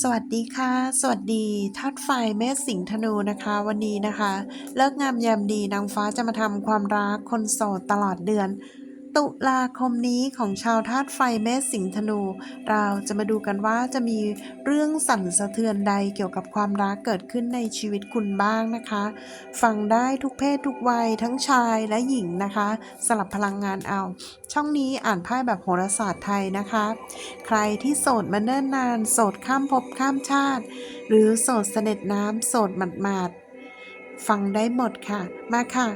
สวัสดีค่ะ สวัสดีธาตุไฟเมษสิงห์ธนูนะคะ วันนี้นะคะ เลิกงามยามดีนางฟ้าจะมาทำความรักคนโสดตลอดเดือน ตุลาคมนี้ของชาวธาตุไฟเมษสิงห์ธนู เราจะมาดูกันว่าจะมีเรื่องสั่นสะเทือนใดเกี่ยวกับความรักเกิดขึ้นในชีวิตคุณบ้างนะคะ ฟังได้ทุกเพศทุกวัยทั้งชายและหญิงนะคะ สลับพลังงานเอา ช่องนี้อ่านไพ่แบบโหราศาสตร์ไทยนะคะ ใครที่โสดมาเนิ่นนาน โสดข้ามภพข้ามชาติ หรือโสดเสด็จน้ำโสดหมาดๆฟังได้หมดค่ะ มาค่ะ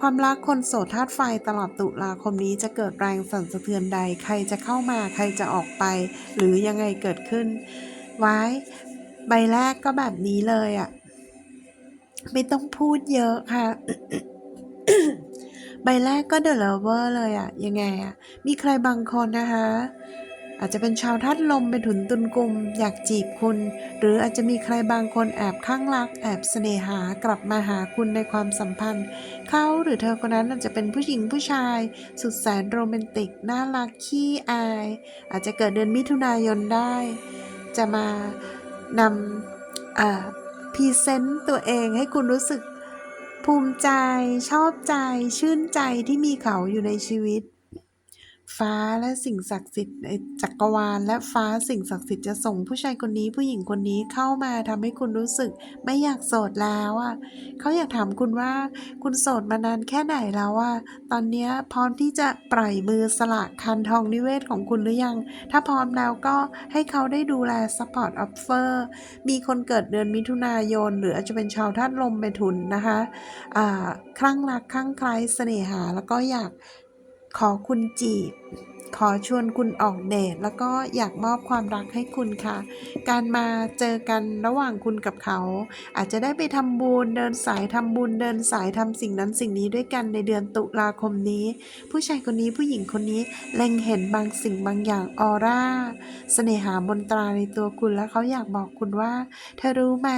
ความรักคนโสดธาตุไฟตลอดตุลาคมนี้จะเกิดแรงสั่นสะเทือนใด ใครจะเข้ามาใครจะออกไป หรือยังไงเกิดขึ้น ไว้ ใบแรกก็แบบนี้เลยอะ่ะ ไม่ต้องพูดเยอะค่ะใบแรกก็เดอะเลเวอร์เลยอะยังไงอะมีใครบางคนนะคะ อาจจะเป็นชาวธาตุลมเป็นถุนตุนกุมอยากจีบคุณ หรืออาจจะมีใครบางคนแอบข้างรัก แอบเสน่หากลับมาหาคุณในความสัมพันธ์ เขาหรือเธอคนนั้นอาจจะเป็นผู้หญิงผู้ชาย สุดแสนโรแมนติก น่ารักขี้อาย อาจจะเกิดเดือนมิถุนายนได้ จะมานำพรีเซนต์ตัวเองให้คุณรู้สึกภูมิใจ ชอบใจ ชื่นใจที่มีเขาอยู่ในชีวิต ฟ้าและสิ่งศักดิ์สิทธิ์ในจักรวาล และฟ้าสิ่งศักดิ์สิทธิ์จะส่งผู้ชายคนนี้ผู้หญิงคนนี้เข้ามาทำให้คุณรู้สึกไม่อยากโสดแล้วอะเขาอยากถามคุณว่า คุณโสดมานานแค่ไหนแล้วอะตอนนี้พร้อมที่จะปล่อยมือสละคันทองนิเวศของคุณหรือยัง ถ้าพร้อมแล้วก็ให้เขาได้ดูแล support offer มีคนเกิดเดือนมิถุนายน หรืออาจจะเป็นชาวธาตุลมเมถุนนะคะอ่าคลั่งรักคลั่งไคล้เสน่หาแล้วก็อยาก ขอคุณจีบ ขอชวนคุณออกเดทแล้วก็อยากมอบความรักให้คุณค่ะ การมาเจอกันระหว่างคุณกับเขา อาจจะได้ไปทำบุญเดินสายทำบุญเดินสายทำสิ่งนั้นสิ่งนี้ด้วยกันในเดือนตุลาคมนี้ ผู้ชายคนนี้ผู้หญิงคนนี้เล็งเห็นบางสิ่งบางอย่างออร่าเสน่หามนตราในตัวคุณแล้วเขาอยากบอกคุณว่า เธอรู้ไหม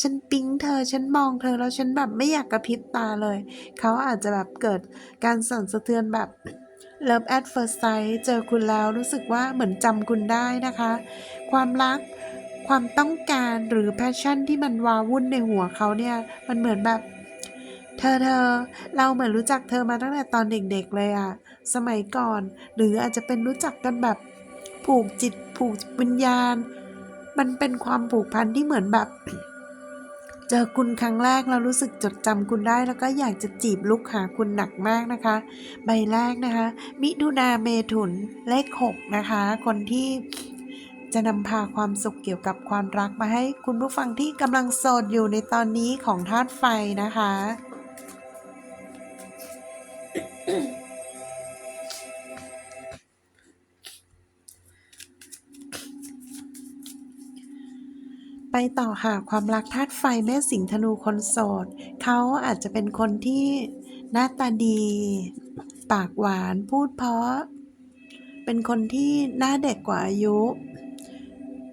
ฉันปิ๊งเธอฉันมองเธอแล้วฉันแบบไม่อยากกระพริบตาเลย เขาอาจจะแบบเกิดการสั่นสะเทือนแบบ Love at first sight เจอคุณแล้วรู้สึกว่าเหมือนจำคุณได้นะคะ ความรักความต้องการหรือ passion ที่มันวาวุ่นในหัวเขาเนี่ย มันเหมือนแบบ เธอเธอเราเหมือนรู้จักเธอมาตั้งแต่ตอนเด็กๆเลยอะสมัยก่อน หรืออาจจะเป็นรู้จักกันแบบผูกจิตผูกวิญญาณ มันเป็นความผูกพันที่เหมือนแบบ เจอคุณครั้งแรกเรารู้สึกจดจำคุณได้แล้วก็อยากจะจีบลุกหาคุณหนักมากนะคะ ใบแรกนะคะ มิถุนาเมถุนเลขหกนะคะ คนที่จะนำพาความสุขเกี่ยวกับความรักมาให้คุณผู้ฟังที่กำลังโสดอยู่ในตอนนี้ของธาตุไฟนะคะ ไปต่อค่ะความรักธาตุไฟแม่สิงห์ธนูคนโสดเขาอาจจะเป็นคนที่หน้าตาดี ปากหวานพูดเพราะ เป็นคนที่หน้าเด็กกว่าอายุ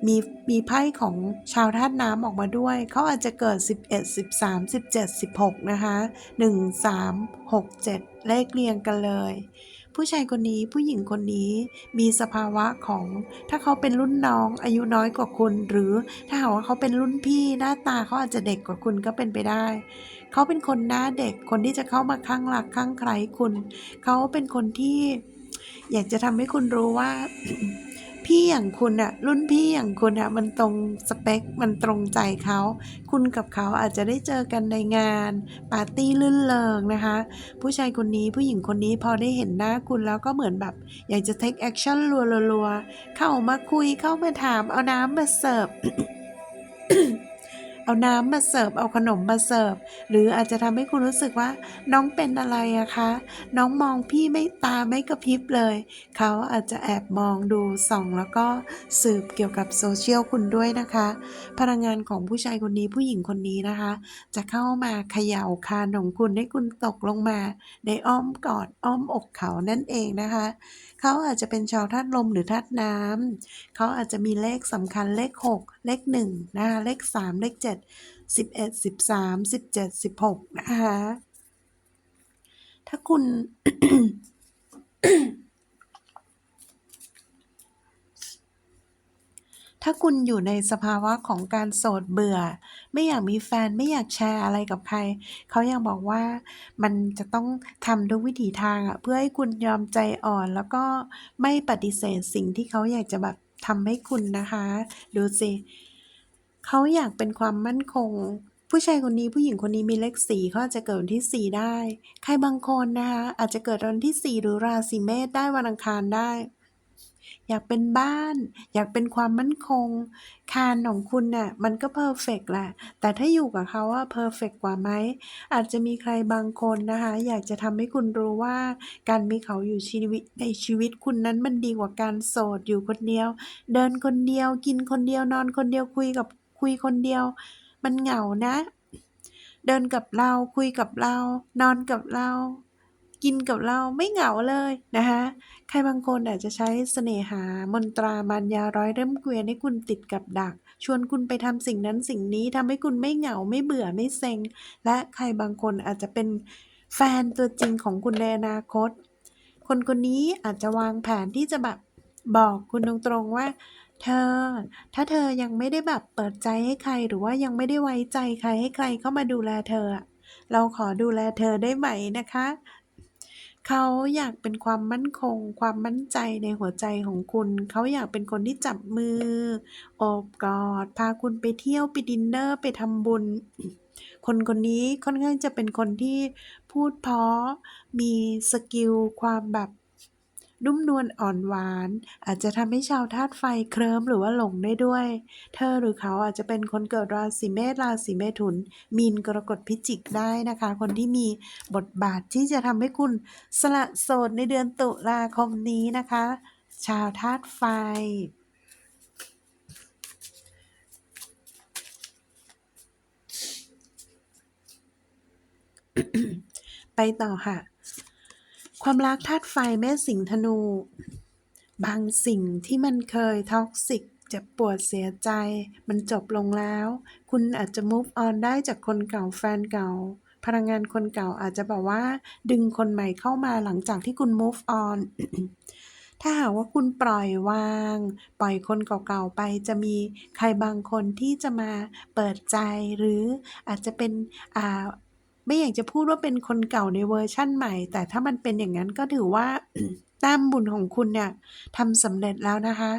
มีมีไพ่ของชาวธาตุน้ำออกมาด้วย เขาอาจจะเกิด 11 13 17 16 นะคะ 1 3 6 7 เลขเรียงกันเลย ผู้ชายคนนี้ผู้หญิงคนนี้มีสภาวะของ ถ้าเขาเป็นรุ่นน้องอายุน้อยกว่าคุณ หรือถ้าหากว่าเขาเป็นรุ่นพี่หน้าตาเขาอาจจะเด็กกว่าคุณก็เป็นไปได้ เขาเป็นคนหน้าเด็กคนที่จะเข้ามาข้างหลักข้างใครคุณ เขาเป็นคนที่ อยากจะทำให้คุณรู้ว่า พี่อย่างคุณอะรุ่นพี่อย่างคุณอะมันตรงสเปค มันตรงใจเขา คุณกับเขาอาจจะได้เจอกันในงานปาร์ตี้ลื่นเริงนะคะ ผู้ชายคนนี้ผู้หญิงคนนี้พอได้เห็นหน้าคุณแล้วก็เหมือนแบบ อยากจะ take action รัวๆเข้ามาคุยเข้ามาถามเอาน้ำมาเสิร์ฟ เอาน้ำมาเสิร์ฟเอาขนมมาเสิร์ฟหรืออาจจะทำให้คุณรู้สึกว่า น้องเป็นอะไรอะคะ น้องมองพี่ไม่ตาไม่กระพริบเลย เขาอาจจะแอบมองดูส่องแล้วก็สืบเกี่ยวกับโซเชียลคุณด้วยนะคะ พลังงานของผู้ชายคนนี้ผู้หญิงคนนี้นะคะ จะเข้ามาเขย่าคานของคุณให้คุณตกลงมาในอ้อมกอดอ้อมอกเขานั่นเองนะคะ เขาอาจจะเป็นชาวธาตุลมหรือธาตุน้ำเขาอาจจะมีเลขสำคัญเลข6 เลข1นะคะเลข 3 เลข 7 11 13 17 16 นะคะถ้าคุณ ถ้าคุณอยู่ในสภาวะของการโสดเบื่อ ไม่อยากมีแฟนไม่อยากแชร์อะไรกับใคร เขายังบอกว่ามันจะต้องทำทุกวิถีทางอะเพื่อให้คุณยอมใจอ่อนแล้วก็ไม่ปฏิเสธสิ่งที่เขาอยากจะแบบ ทำให้คุณนะคะ ดูสิเขาอยากเป็นความมั่นคง ผู้ชายคนนี้ผู้หญิงคนนี้มีเลขสี่เขาอาจจะเกิดวันที่สี่ได้ ใครบางคนนะคะอาจจะเกิดวันที่สี่หรือราศีเมษได้วันอังคารได้ อยากเป็นบ้าน อยากเป็นความมั่นคง คานของคุณน่ะมันก็เพอร์เฟกต์แหละ แต่ถ้าอยู่กับเขาอะเพอร์เฟกต์กว่าไหม อาจจะมีใครบางคนนะคะ อยากจะทำให้คุณรู้ว่า การมีเขาอยู่ชีวิตในชีวิตคุณนั้นมันดีกว่าการโสดอยู่คนเดียว เดินคนเดียว กินคนเดียวนอนคนเดียวคุยกับคุยคนเดียว มันเหงานะ เดินกับเราคุยกับเรา นอนกับเรา กินกับเราไม่เหงาเลยนะคะใครบางคนอาจจะใช้เสน่หามนตรามารยาร้อยเริ่มเกวียนให้คุณติดกับดัก ชวนคุณไปทำสิ่งนั้นสิ่งนี้ทำให้คุณไม่เหงาไม่เบื่อไม่เซ็ง และใครบางคนอาจจะเป็นแฟนตัวจริงของคุณในอนาคต คนคนนี้อาจจะวางแผนที่จะแบบบอกคุณตรงๆว่า เธอ ถ้าเธอยังไม่ได้แบบเปิดใจให้ใครหรือว่ายังไม่ได้ไว้ใจใครให้ใครเข้ามาดูแลเธอ เราขอดูแลเธอได้ไหมนะคะ เขาอยากเป็นความมั่นคง ความมั่นใจในหัวใจของคุณ เขาอยากเป็นคนที่จับมือโอบกอด พาคุณไปเที่ยว ไปดินเนอร์ ไปทำบุญ คนคนนี้ค่อนข้างจะเป็นคนที่พูดเพราะมีสกิลความแบบ นุ่มนวลอ่อนหวาน อาจจะทำให้ชาวธาตุไฟเคลิ้มหรือว่าหลงได้ด้วย เธอหรือเขาอาจจะเป็นคนเกิดราศีเมษราศีเมถุน มีนกรกฎพิจิกได้นะคะ คนที่มีบทบาทที่จะทำให้คุณสละโสดในเดือนตุลาคมนี้นะคะ ชาวธาตุไฟไปต่อค่ะ ความรักธาตุไฟแม่สิงห์ธนู บางสิ่งที่มันเคยท็อกซิกเจ็บปวดเสียใจ มันจบลงแล้ว คุณอาจจะ move on ได้จากคนเก่าแฟนเก่า พลังงานคนเก่าอาจจะแบบว่า ดึงคนใหม่เข้ามาหลังจากที่คุณ move on ถ้าหากว่าคุณปล่อยวาง ปล่อยคนเก่าๆไป จะมีใครบางคนที่จะมาเปิดใจหรืออาจจะเป็นอ่า ไม่อยากจะพูดว่าเป็นคนเก่าในเวอร์ชั่นใหม่ แต่ถ้ามันเป็นอย่างนั้นก็ถือว่าต้มบุญของคุณเนี่ยทำสำเร็จแล้วนะคะ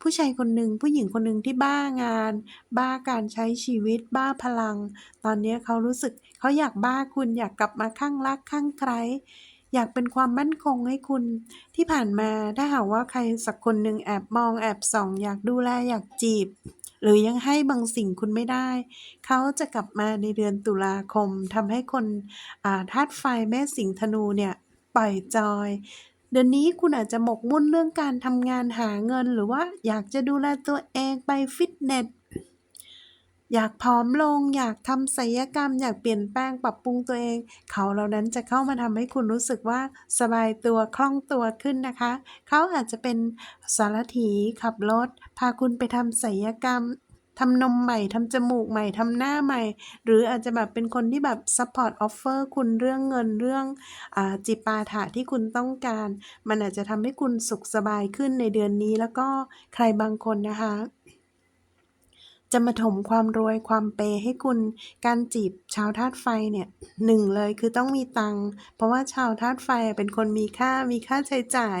ผู้ชายคนหนึ่งผู้หญิงคนหนึ่งที่บ้างาน บ้าการใช้ชีวิตบ้าพลัง ตอนนี้เขารู้สึกเขาอยากบ้าคุณอยากกลับมาข้างรักข้างใครอยากเป็นความมั่นคงให้คุณที่ผ่านมาถ้าหากว่าใครสักคนหนึ่งแอบมองแอบส่อง อยากดูแลอยากจีบ หรือยังให้บางสิ่งคุณไม่ได้ เขาจะกลับมาในเดือนตุลาคมทำให้คนอาธาตุไฟแม่สิงห์ธนูเนี่ยปล่อยจอยเดือนนี้คุณอาจจะหมกมุ่นเรื่องการทำงานหาเงิน หรือว่าอยากจะดูแลตัวเองไปฟิตเนส อยากผอมลง อยากทำศัลยกรรม อยากเปลี่ยนแปลงปรับปรุงตัวเอง เขาเหล่านั้นจะเข้ามาทำให้คุณรู้สึกว่าสบายตัวคล่องตัวขึ้นนะคะ เขาอาจจะเป็นสารถีขับรถ พาคุณไปทำศัลยกรรมทำนมใหม่ทำจมูกใหม่ทำหน้าใหม่ หรืออาจจะแบบเป็นคนที่แบบซัพพอร์ตออฟเฟอร์คุณเรื่องเงินเรื่องอจิปาถะที่คุณต้องการ มันอาจจะทำให้คุณสุขสบายขึ้นในเดือนนี้แล้วก็ใครบางคนนะคะ จะมาถมความรวยความเปให้คุณ การจีบชาวธาตุไฟเนี่ยหนึ่งเลยคือต้องมีตังค์เพราะว่าชาวธาตุไฟเป็นคนมีค่ามีค่าใช้จ่าย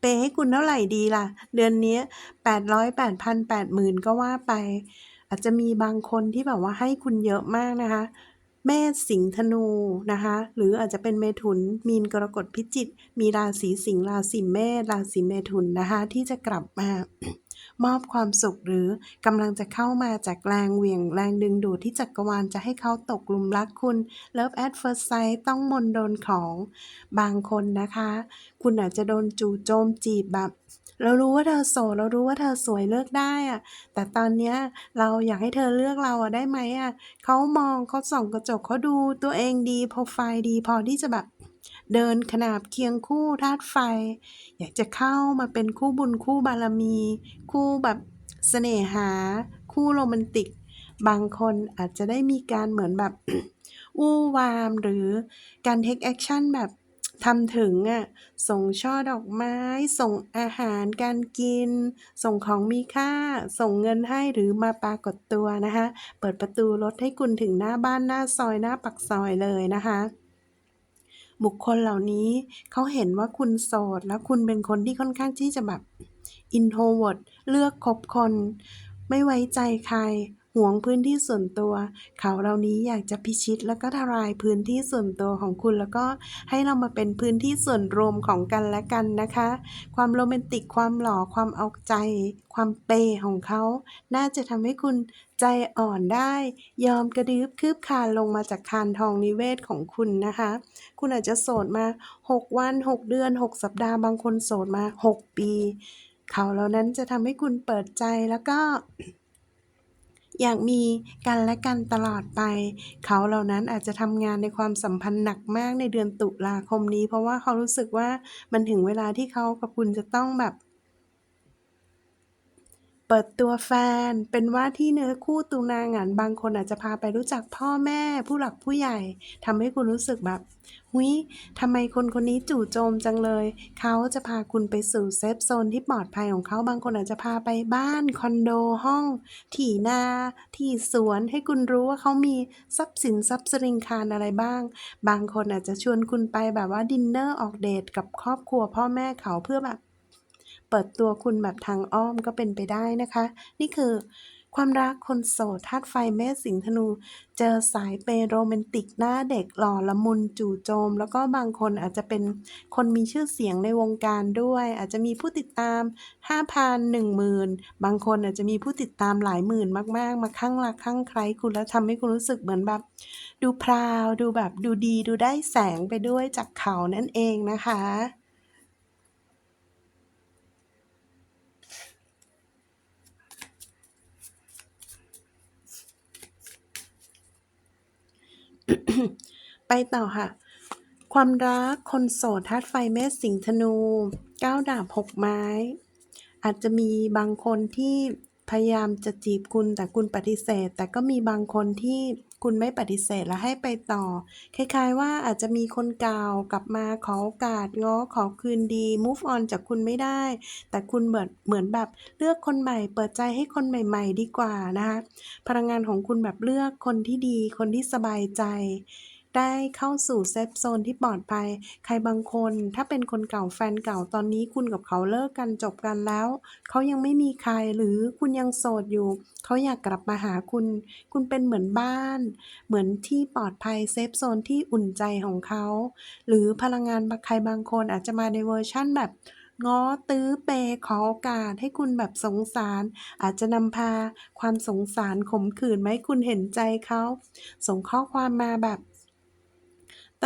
เปให้คุณเท่าไหร่ดีล่ะ เดือนนี้ย800 8,000 80,000ก็ว่าไป อาจจะมีบางคนที่แบบว่าให้คุณเยอะมากนะคะแม่สิงห์ธนูนะคะ หรืออาจจะเป็นเมถุน มีนกรกฎพิจิกมีราศีสิงห์ราศีเมษราศีเมถุนนะคะ ที่จะกลับมา มอบความสุข หรือกำลังจะเข้ามาจากแรงเหวี่ยงแรงดึงดูดที่จักรวาลจะให้เขาตกหลุมรักคุณ Love at first sight ต้องมนโดนของบางคนนะคะ คุณอาจจะโดนจู่โจมจีบแบบเรารู้ว่าเธอโสดเรารู้ว่าเธอสวยเลือกได้อะแต่ตอนเนี้ยเราอยากให้เธอเลือกเราอะได้ไหมอะเขามองเขาส่องกระจกเขาดูตัวเองดีโปรไฟล์ดีพอที่จะแบบ เดินขนาบเคียงคู่ธาตุไฟ อยากจะเข้ามาเป็นคู่บุญคู่บารมี คู่แบบเสน่หา คู่โรแมนติก บางคนอาจจะได้มีการเหมือนแบบอู้วามหรือการ take action แบบทำถึงอะส่งช่อดอกไม้ ส่งอาหารการกิน ส่งของมีค่า ส่งเงินให้หรือมาปรากฏตัวนะคะ เปิดประตูรถให้คุณถึงหน้าบ้านหน้าซอยหน้าปักซอยเลยนะคะ บุคคลเหล่านี้เขาเห็นว่าคุณโสด แล้วคุณเป็นคนที่ค่อนข้างที่จะแบบ introvert เลือกคบคน ไม่ไว้ใจใคร หวงพื้นที่ส่วนตัว เขาเหล่านี้อยากจะพิชิตแล้วก็ทลายพื้นที่ส่วนตัวของคุณ แล้วก็ให้เรามาเป็นพื้นที่ส่วนรวมของกันและกันนะคะ ความโรแมนติกความหล่อความเอาใจ ความเปย์ของเขา น่าจะทำให้คุณใจอ่อนได้ ยอมกระดึบคืบคานลงมาจากคานทองนิเวศของคุณนะคะ คุณอาจจะโสดมา 6 วัน 6 เดือน 6 สัปดาห์บางคนโสดมา 6 ปี เขาเหล่านั้นจะทำให้คุณเปิดใจแล้วก็ อยากมีกันและกันตลอดไป เขาเหล่านั้นอาจจะทำงานในความสัมพันธ์หนักมากในเดือนตุลาคมนี้ เพราะว่าเขารู้สึกว่ามันถึงเวลาที่เขากับคุณจะต้องแบบเปิดตัวแฟนเป็นว่าที่เนื้อคู่ตูนางานบางคนอาจจะพาไปรู้จักพ่อแม่ผู้หลักผู้ใหญ่ทำให้คุณรู้สึกแบบ หุยทำไมคนคนนี้จู่โจมจังเลย เขาจะพาคุณไปสู่เซฟโซนที่ปลอดภัยของเขาบางคนอาจจะพาไปบ้านคอนโดห้อง ที่นาที่สวนให้คุณรู้ว่าเขามีทรัพย์สินทรัพย์สริงคารอะไรบ้าง บางคนอาจจะชวนคุณไปแบบว่าดินเนอร์ออกเดทกับครอบครัวพ่อแม่เขาเพื่อแบบเปิดตัวคุณแบบทางอ้อมก็เป็นไปได้นะคะ นี่คือ ความรักคนโสดธาตุไฟเมษสิงห์ธนู เจอสายเปโรแมนติกหน้าเด็กหล่อละมุนจู่โจม แล้วก็บางคนอาจจะเป็นคนมีชื่อเสียงในวงการด้วย อาจจะมีผู้ติดตาม 5,000 10,000 บางคนอาจจะมีผู้ติดตามหลายหมื่นมาก ๆ มาข้างรักข้างใครคุณแล้วทำให้คุณรู้สึกเหมือนแบบ ดูพราว ดูแบบดูดีดูได้แสงไปด้วยจากเขานั่นเองนะคะ ไปต่อค่ะ ความรักคนโสดธาตุไฟเมษสิงห์ธนูเก้าดาบหกไม้ อาจจะมีบางคนที่พยายามจะจีบคุณแต่คุณปฏิเสธ แต่ก็มีบางคนที่คุณไม่ปฏิเสธและให้ไปต่อ คล้ายๆว่าอาจจะมีคนเก่ากลับมาขอโอกาสง้อขอคืนดี move on จากคุณไม่ได้ แต่คุณเหมือนเหมือนแบบเลือกคนใหม่ เปิดใจให้คนใหม่ ๆ ดีกว่านะคะพลังงานของคุณแบบเลือกคนที่ดี คนที่สบายใจ ได้เข้าสู่เซฟโซนที่ปลอดภัย ใครบางคน ถ้าเป็นคนเก่าแฟนเก่าตอนนี้คุณกับเขาเลิกกันจบกันแล้ว เขายังไม่มีใครหรือคุณยังโสดอยู่ เขาอยากกลับมาหาคุณ คุณเป็นเหมือนบ้าน เหมือนที่ปลอดภัยเซฟโซนที่อุ่นใจของเขา หรือพลังงานใครบางคนอาจจะมาในเวอร์ชั่นแบบง้อตื้อเปย์ขอโอกาสให้คุณแบบสงสาร อาจจะนำพาความสงสารขมขื่นมาให้คุณเห็นใจเขา ส่งข้อความมาแบบ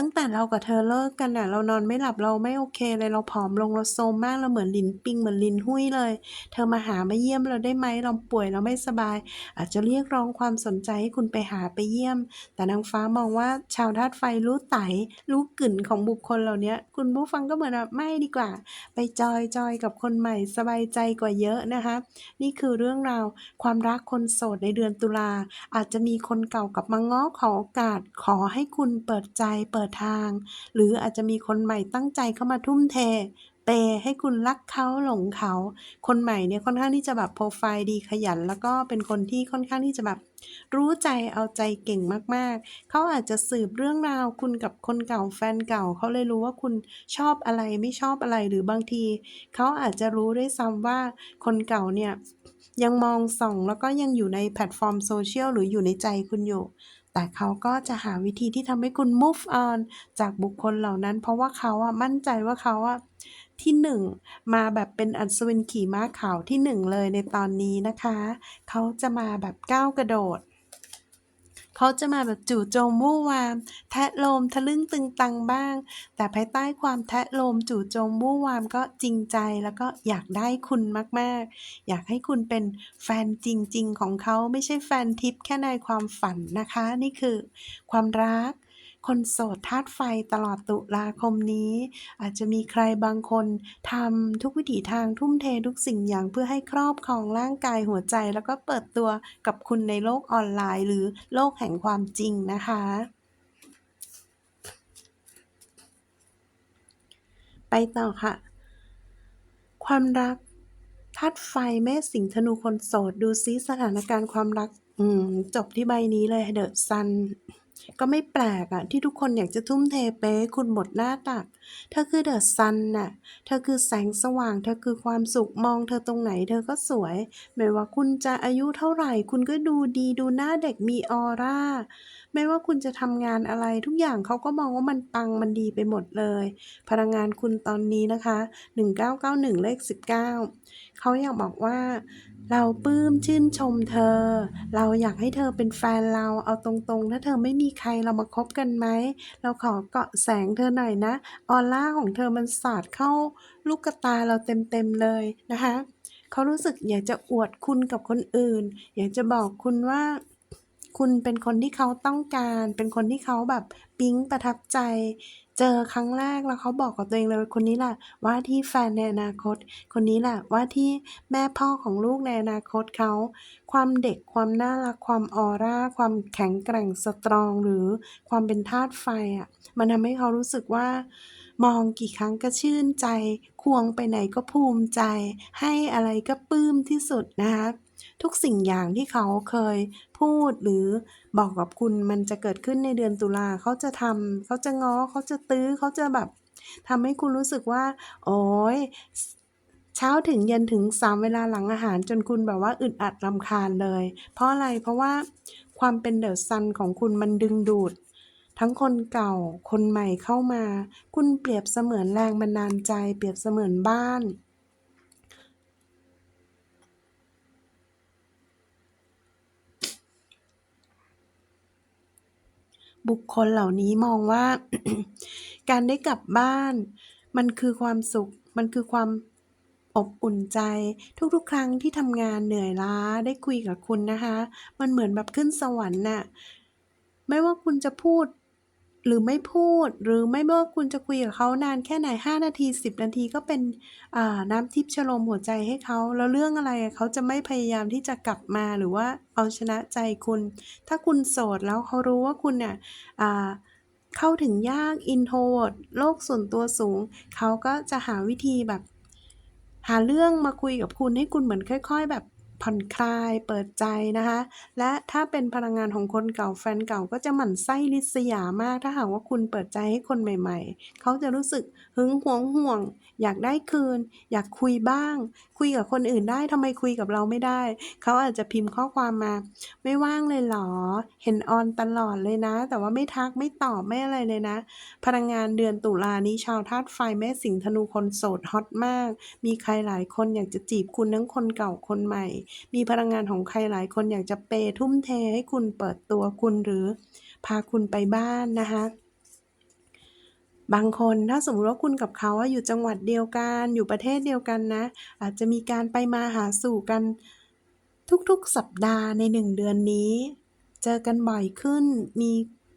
ตั้งแต่เรากับเธอเลิกกันน่ะ เรานอนไม่หลับเราไม่โอเคเลยเราผอมลงเราโทรมมากเราเหมือนลินปิงเหมือนลินหุ้ยเลย เธอมาหามาเยี่ยมเราได้ไหมเราป่วยเราไม่สบาย อาจจะเรียกร้องความสนใจให้คุณไปหาไปเยี่ยม แต่นางฟ้ามองว่าชาวธาตุไฟรู้ไตรู้กลิ่นของบุคคลเหล่านี้คุณผู้ฟังก็เหมือนแบบไม่ดีกว่า ไปจอยจอยกับคนใหม่สบายใจกว่าเยอะนะคะ นี่คือเรื่องราวความรักคนโสดในเดือนตุลาอาจจะมีคนเก่ากลับมาง้อขอโอกาสขอให้คุณเปิดใจเปิดทาง หรืออาจจะมีคนใหม่ตั้งใจเข้ามาทุ่มเทเปให้คุณรักเขาหลงเขา คนใหม่เนี่ยค่อนข้างที่จะแบบโปรไฟล์ดีขยัน แล้วก็เป็นคนที่ค่อนข้างที่จะแบบรู้ใจเอาใจเก่งมากๆ เขาอาจจะสืบเรื่องราวคุณกับคนเก่าแฟนเก่า เขาเลยรู้ว่าคุณชอบอะไรไม่ชอบอะไรหรือบางที เขาอาจจะรู้ด้วยซ้ำว่าคนเก่าเนี่ยยังมองส่องแล้วก็ยังอยู่ในแพลตฟอร์มโซเชียลหรืออยู่ในใจคุณอยู่ แต่เขาก็จะหาวิธีที่ทำให้คุณ move on จากบุคคลเหล่านั้น เพราะว่าเขาอะมั่นใจว่าเขาอะที่หนึ่งมาแบบเป็นอัศวินขี่ม้าขาวที่หนึ่งเลยในตอนนี้นะคะ เขาจะมาแบบก้าวกระโดด เขาจะมาแบบจู่โจมมู่วาม แทะโลมทะลึ่งตึงตังบ้าง แต่ภายใต้ความแทะโลมจู่โจมมู่วามก็จริงใจแล้วก็อยากได้คุณมากๆ อยากให้คุณเป็นแฟนจริง ๆ ของเขาไม่ใช่แฟนทิปแค่ในความฝันนะคะ นี่คือความรัก คนโสดธาตุไฟตลอดตุลาคมนี้ อาจจะมีใครบางคนทำทุกวิถีทางทุ่มเททุกสิ่งอย่างเพื่อให้ครอบครองร่างกายหัวใจ แล้วก็เปิดตัวกับคุณในโลกออนไลน์ หรือโลกแห่งความจริงนะคะไปต่อค่ะ ความรักธาตุไฟแม่สิงห์ธนูคนโสด ดูซิสถานการณ์ความรัก อืม จบที่ใบนี้เลยเดอะซัน ก็ไม่แปลกอะที่ทุกคนอยากจะทุ่มเทเป๊คุณหมดหน้าตัก เธอคือเดอะซันน่ะ เธอคือแสงสว่าง เธอคือความสุขมองเธอตรงไหนเธอก็สวย ไม่ว่าคุณจะอายุเท่าไหร่ คุณก็ดูดีดูหน้าเด็กมีออร่า ไม่ว่าคุณจะทำงานอะไรทุกอย่างเขาก็มองว่ามันปังมันดีไปหมดเลย พลังงานคุณตอนนี้นะคะ 1991 เลข 19 เขาอยากบอกว่า เราปลื้มชื่นชมเธอ เราอยากให้เธอเป็นแฟนเราเอาตรงๆ ถ้าเธอไม่มีใครเรามาคบกันไหม เราขอเกาะแสงเธอหน่อยนะ ออร่าของเธอมันสาดเข้าลูกตาเราเต็มๆเลยนะคะเขารู้สึกอยากจะอวดคุณกับคนอื่น อยากจะบอกคุณว่าคุณเป็นคนที่เขาต้องการ เป็นคนที่เขาแบบปิ๊งประทับใจ เจอครั้งแรกแล้วเขาบอกกับตัวเองเลยคนนี้แหละว่าที่แฟนในอนาคต คนนี้แหละว่าที่แม่พ่อของลูกในอนาคตเขา ความเด็กความน่ารักความออร่า ความแข็งแกร่งสตรองหรือความเป็นธาตุไฟอะมันทำให้เขารู้สึกว่ามองกี่ครั้งก็ชื่นใจ ควงไปไหนก็ภูมิใจ ให้อะไรก็ปลื้มที่สุดนะคะ ทุกสิ่งอย่างที่เขาเคยพูดหรือบอกกับคุณมันจะเกิดขึ้นในเดือนตุลาเขาจะทำเขาจะง้อเขาจะตื้อเขาจะแบบทำให้คุณรู้สึกว่า โอ้ยเช้าถึงเย็นถึงสามเวลาหลังอาหารจนคุณแบบว่าอึดอัดรำคาญเลย เพราะอะไรเพราะว่าความเป็นเดอะซันของคุณมันดึงดูด ทั้งคนเก่าคนใหม่เข้ามา คุณเปรียบเสมือนแรงบันดาลใจ เปรียบเสมือนบ้าน บุคคลเหล่านี้มองว่า การได้กลับบ้าน มันคือความสุข มันคือความอบอุ่นใจ ทุกๆ ครั้งที่ทำงานเหนื่อยล้าได้คุยกับคุณนะคะ มันเหมือนแบบขึ้นสวรรค์น่ะไม่ว่าคุณจะพูด หรือไม่พูดหรือไม่ว่าคุณจะคุยกับเขานานแค่ไหน 5 นาที 10 นาทีก็เป็นน้ำทิพย์ชโลมหัวใจให้เขา แล้วเรื่องอะไรเขาจะไม่พยายามที่จะกลับมาหรือว่าเอาชนะใจคุณ ถ้าคุณโสดแล้วเขารู้ว่าคุณเนี่ยเข้าถึงยาก introvert โลกส่วนตัวสูง เขาก็จะหาวิธีแบบ หาเรื่องมาคุยกับคุณให้คุณเหมือนค่อย ๆ แบบ ผ่อนคลายเปิดใจนะคะ และถ้าเป็นพลังงานของคนเก่าแฟนเก่าก็จะหมั่นไส้ริษยามาก ถ้าหากว่าคุณเปิดใจให้คนใหม่ ๆ เขาจะรู้สึกหึงหวงห่วง อยากได้คืน อยากคุยบ้าง คุยกับคนอื่นได้ทำไมคุยกับเราไม่ได้ เขาอาจจะพิมพ์ข้อความมา ไม่ว่างเลยเหรอ เห็นออนตลอดเลยนะ แต่ว่าไม่ทักไม่ตอบไม่อะไรเลยนะ พลังงานเดือนตุลานี้ชาวธาตุไฟแม่สิงห์ธนูคนโสดฮอตมาก มีใครหลายคนอยากจะจีบคุณทั้งคนเก่าคนใหม่มีพลังงานของใครหลายคนอยากจะเปทุ่มเทให้คุณเปิดตัวคุณหรือพาคุณไปบ้านนะคะบางคนถ้าสมมติว่าคุณกับเขาอยู่จังหวัดเดียวกันอยู่ประเทศเดียวกันนะ อาจจะมีการไปมาหาสู่กันทุกๆสัปดาห์ใน1เดือนนี้ เจอกันบ่อยขึ้นมี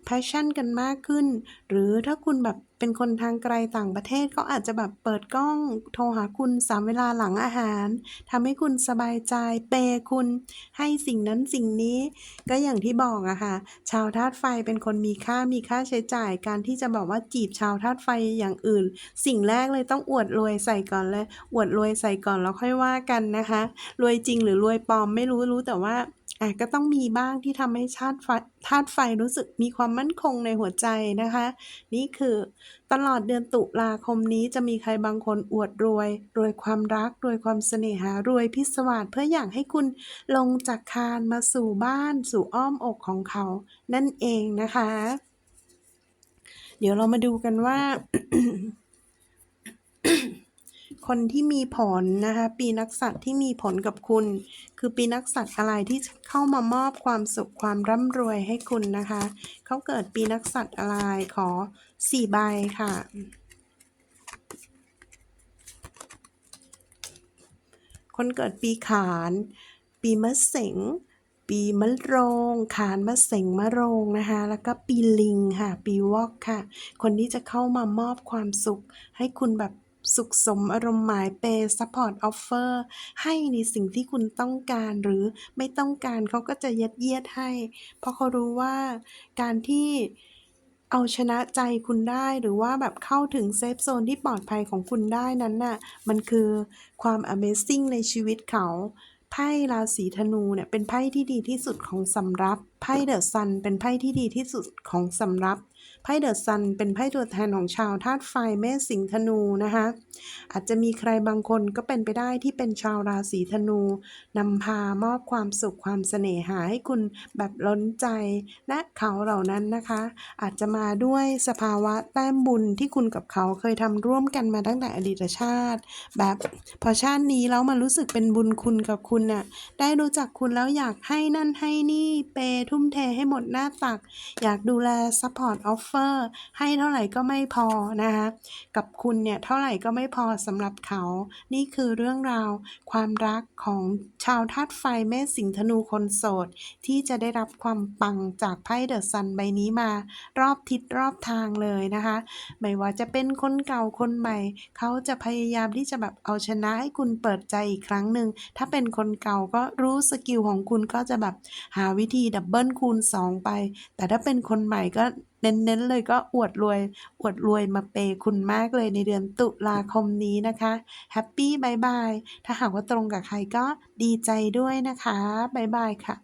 passion กันมากขึ้น หรือถ้าคุณแบบ เป็นคนทางไกลต่างประเทศเขาอาจจะแบบเปิดกล้องโทรหาคุณ3เวลาหลังอาหารทำให้คุณสบายใจเปย์คุณให้สิ่งนั้นสิ่งนี้ ก็อย่างที่บอกอะค่ะ ชาวธาตุไฟเป็นคนมีค่ามีค่าใช้จ่าย การที่จะบอกว่าจีบชาวธาตุไฟอย่างอื่น สิ่งแรกเลยต้องอวดรวยใส่ก่อนเลยอวดรวยใส่ก่อนแล้วค่อยว่ากันนะคะ รวยจริงหรือรวยปลอมไม่รู้รู้แต่ว่า อะก็ต้องมีบ้างที่ทำให้ชาติไฟธาตุไฟรู้สึกมีความมั่นคงในหัวใจนะคะ นี่คือตลอดเดือนตุลาคมนี้จะมีใครบางคนอวดรวย รวยความรัก รวยความเสน่หารวยพิศวาสเพื่ออยากให้คุณลงจากคานมาสู่บ้าน สู่อ้อมอกของเขา นั่นเองนะคะ เดี๋ยวเรามาดูกันว่า คนที่มีผลนะคะ ปีนักสัตว์ที่มีผลกับคุณ คือปีนักสัตว์อะไรที่เข้ามามอบความสุขความร่ำรวยให้คุณนะคะ เขาเกิดปีนักสัตว์อะไรขอสี่ใบค่ะ คนเกิดปีขาน ปีมะเสงปีมะโรงขานมะเสงมะโรงนะคะ แล้วก็ปีลิงค่ะ ปีวอกค่ะ คนที่จะเข้ามามอบความสุขให้คุณแบบ สุขสมอารมณ์หมายเปย์ซัพพอร์ตออฟเฟอร์ให้ในสิ่งที่คุณต้องการหรือไม่ต้องการเขาก็จะยัดเยียดให้ เพราะเขารู้ว่าการที่เอาชนะใจคุณได้หรือว่าแบบเข้าถึงเซฟโซนที่ปลอดภัยของคุณได้นั้นน่ะมันคือความ Amazing ในชีวิตเขาไพ่ราศีธนูเนี่ยเป็นไพ่ที่ดีที่สุดของสำรับไพ่เดอะซันเป็นไพ่ที่ดีที่สุดของสำรับ ไพ่เดอะซันเป็นไพ่ตัวแทนของชาวธาตุไฟเมษสิงห์ธนูนะคะอาจจะมีใครบางคนก็เป็นไปได้ที่เป็นชาวราศีธนูนำพามอบความสุขความเสน่หาให้คุณแบบล้นใจและเขาเหล่านั้นนะคะ อาจจะมาด้วยสภาวะแต้มบุญที่คุณกับเขาเคยทำร่วมกันมาตั้งแต่อดีตชาติ แบบพอชาตินี้แล้วมันรู้สึกเป็นบุญคุณกับคุณน่ะได้รู้จักคุณแล้วอยากให้นั่นให้นี่เปย์ทุ่มเทให้หมดหน้าตัก อยากดูแลซัพพอร์ตออฟเฟอร์ให้เท่าไหร่ก็ไม่พอนะคะกับคุณเนี่ยเท่าไหร่ก็ไม่พอสำหรับเขา นี่คือเรื่องราวความรักของชาวธาตุไฟเมษสิงห์ธนูคนโสด ที่จะได้รับความปังจากไพ่เดอะซันใบนี้มา รอบทิศรอบทางเลยนะคะ ไม่ว่าจะเป็นคนเก่าคนใหม่ เขาจะพยายามที่จะแบบเอาชนะให้คุณเปิดใจอีกครั้งหนึ่งถ้าเป็นคนเก่าก็รู้สกิลของคุณก็จะแบบหาวิธีดับเบิลคูณ 2 ไป แต่ถ้าเป็นคนใหม่ก็ เน้นๆเลยก็อวดรวย อวดรวยมาเปย์คุณมากเลยในเดือนตุลาคมนี้นะคะแฮปปี้บายบายถ้าหากว่าตรงกับใครก็ดีใจด้วยนะคะบายบายค่ะ